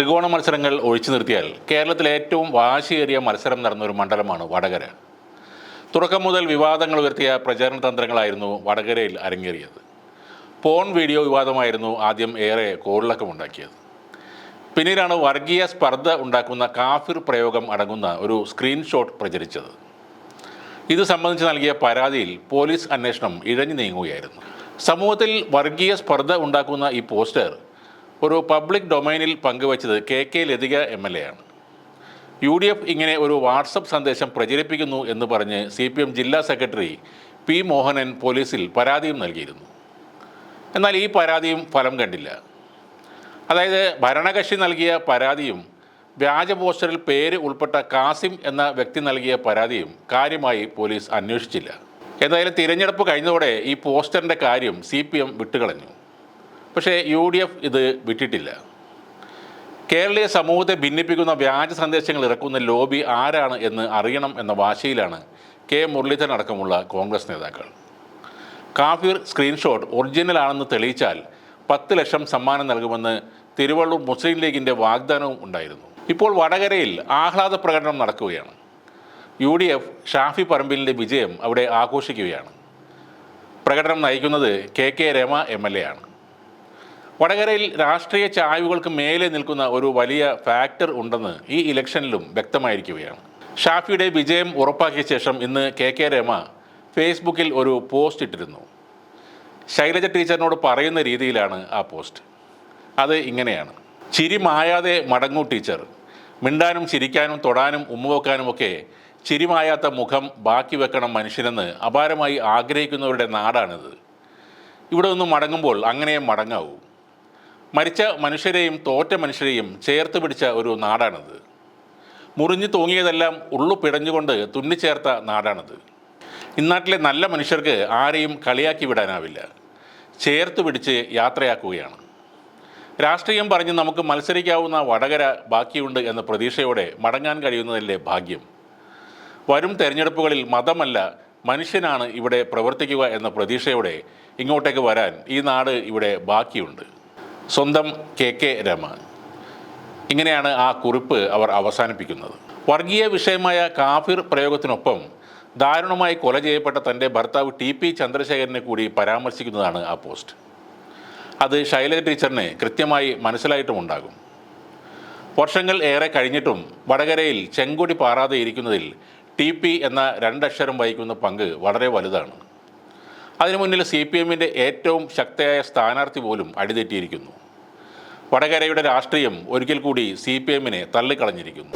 ത്രികോണ മത്സരങ്ങൾ ഒഴിച്ചു നിർത്തിയാൽ കേരളത്തിലെ ഏറ്റവും വാശിയേറിയ മത്സരം നടന്ന ഒരു മണ്ഡലമാണ് വടകര. തുടക്കം മുതൽ വിവാദങ്ങൾ ഉയർത്തിയ പ്രചാരണ തന്ത്രങ്ങളായിരുന്നു വടകരയിൽ അരങ്ങേറിയത്. പോൺ വീഡിയോ വിവാദമായിരുന്നു ആദ്യം ഏറെ കോളിളക്കമുണ്ടാക്കിയത് പിന്നീടാണ് വർഗീയ സ്പർദ്ധ ഉണ്ടാക്കുന്ന കാഫിർ പ്രയോഗം അടങ്ങുന്ന ഒരു സ്ക്രീൻഷോട്ട് പ്രചരിച്ചത്. ഇത് സംബന്ധിച്ച് നൽകിയ പരാതിയിൽ പോലീസ് അന്വേഷണം ഇഴഞ്ഞു നീങ്ങുകയായിരുന്നു. സമൂഹത്തിൽ വർഗീയ സ്പർദ്ധ ഉണ്ടാക്കുന്ന ഈ പോസ്റ്റർ ഒരു പബ്ലിക് ഡൊമൈനിൽ പങ്കുവച്ചത് K K Lathika M L A ആണ്. യു ഡി എഫ് ഇങ്ങനെ ഒരു വാട്സപ്പ് സന്ദേശം പ്രചരിപ്പിക്കുന്നു എന്ന് പറഞ്ഞ് സി പി എം ജില്ലാ സെക്രട്ടറി പി മോഹനൻ പോലീസിൽ പരാതിയും നൽകിയിരുന്നു. എന്നാൽ ഈ പരാതിയും ഫലം കണ്ടില്ല. അതായത് ഭരണകക്ഷി നൽകിയ പരാതിയും വ്യാജ പോസ്റ്ററിൽ പേര് ഉൾപ്പെട്ട കാസിം എന്ന വ്യക്തി നൽകിയ പരാതിയും കാര്യമായി പോലീസ് അന്വേഷിച്ചില്ല. എന്തായാലും തിരഞ്ഞെടുപ്പ് കഴിഞ്ഞതോടെ ഈ പോസ്റ്ററിന്റെ കാര്യം സി പി എം വിട്ടുകളഞ്ഞു. പക്ഷേ യു ഡി എഫ് ഇത് വിട്ടിട്ടില്ല. കേരളീയ സമൂഹത്തെ ഭിന്നിപ്പിക്കുന്ന വ്യാജ സന്ദേശങ്ങൾ ഇറക്കുന്ന ലോബി ആരാണ് എന്ന് അറിയണം എന്ന വാശിയിലാണ് കെ മുരളീധരൻ അടക്കമുള്ള കോൺഗ്രസ് നേതാക്കൾ. കാഫിർ സ്ക്രീൻഷോട്ട് ഒറിജിനൽ ആണെന്ന് തെളിയിച്ചാൽ പത്ത് ലക്ഷം സമ്മാനം നൽകുമെന്ന് തിരുവള്ളൂർ മുസ്ലിം ലീഗിന്റെ വാഗ്ദാനവും ഉണ്ടായിരുന്നു. ഇപ്പോൾ വടകരയിൽ ആഹ്ലാദ പ്രകടനം നടക്കുകയാണ്. യു ഡി എഫ് ഷാഫി പറമ്പിലിന്റെ വിജയം അവിടെ ആഘോഷിക്കുകയാണ്. പ്രകടനം നയിക്കുന്നത് K K Rama M L A ആണ്. വടകരയിൽ രാഷ്ട്രീയ ചായ്വുകൾക്ക് മേലെ നിൽക്കുന്ന ഒരു വലിയ ഫാക്ടർ ഉണ്ടെന്ന് ഈ ഇലക്ഷനിലും വ്യക്തമായിരിക്കുകയാണ്. ഷാഫിയുടെ വിജയം ഉറപ്പാക്കിയ ശേഷം ഇന്ന് കെ കെ രമ ഫേസ്ബുക്കിൽ ഒരു പോസ്റ്റ് ഇട്ടിരുന്നു. ശൈലജ ടീച്ചറിനോട് പറയുന്ന രീതിയിലാണ് ആ പോസ്റ്റ്. അത് ഇങ്ങനെയാണ്. ചിരി മായാതെ മടങ്ങൂ ടീച്ചർ. മിണ്ടാനും ചിരിക്കാനും തൊടാനും ഉമ്മുവെക്കാനും ഒക്കെ ചിരിമായാത്ത മുഖം ബാക്കി വെക്കണം മനുഷ്യനെന്ന് അപാരമായി ആഗ്രഹിക്കുന്നവരുടെ നാടാണിത്. ഇവിടെ ഒന്ന് മടങ്ങുമ്പോൾ അങ്ങനെ മടങ്ങാവൂ. മരിച്ച മനുഷ്യരെയും തോറ്റ മനുഷ്യരെയും ചേർത്ത് പിടിച്ച ഒരു നാടാണിത്. മുറിഞ്ഞു തൂങ്ങിയതെല്ലാം ഉള്ളു പിടഞ്ഞുകൊണ്ട് തുന്നിച്ചേർത്ത നാടാണിത്. ഇന്നാട്ടിലെ നല്ല മനുഷ്യർക്ക് ആരെയും കളിയാക്കി വിടാനാവില്ല. ചേർത്ത് പിടിച്ച് യാത്രയാക്കുകയാണ്. രാഷ്ട്രീയം പറഞ്ഞ് നമുക്ക് മത്സരിക്കാവുന്ന വടകര ബാക്കിയുണ്ട് എന്ന പ്രതീക്ഷയോടെ മടങ്ങാൻ കഴിയുന്നതല്ലേ ഭാഗ്യം. വരും തെരഞ്ഞെടുപ്പുകളിൽ മതമല്ല മനുഷ്യനാണ് ഇവിടെ പ്രവർത്തിക്കുക എന്ന പ്രതീക്ഷയോടെ ഇങ്ങോട്ടേക്ക് വരാൻ ഈ നാട് ഇവിടെ ബാക്കിയുണ്ട്. സ്വന്തം കെ കെ രമ. ഇങ്ങനെയാണ് ആ കുറിപ്പ് അവർ അവസാനിപ്പിക്കുന്നത്. വർഗീയ വിഷയമായ കാഫിർ പ്രയോഗത്തിനൊപ്പം ദാരുണമായി കൊല ചെയ്യപ്പെട്ട തന്റെ ഭർത്താവ് ടി പി ചന്ദ്രശേഖരനെ കൂടി പരാമർശിക്കുന്നതാണ് ആ പോസ്റ്റ്. അത് ശൈലജ ടീച്ചറിന് കൃത്യമായി മനസ്സിലായിട്ടുമുണ്ടാകും വർഷങ്ങൾ ഏറെ കഴിഞ്ഞിട്ടും വടകരയിൽ ചെങ്കൊടി പാറാതെ ഇരിക്കുന്നതിൽ ടി പി എന്ന രണ്ടക്ഷരം വഹിക്കുന്ന പങ്ക് വളരെ വലുതാണ്. അതിനു മുന്നിൽ സി പി എമ്മിന്റെ ഏറ്റവും ശക്തയായ സ്ഥാനാർത്ഥി പോലും അടിതെറ്റിയിരിക്കുന്നു. വടകരയുടെ രാഷ്ട്രീയം ഒരിക്കൽ കൂടി സി പി എമ്മിനെ തള്ളിക്കളഞ്ഞിരിക്കുന്നു.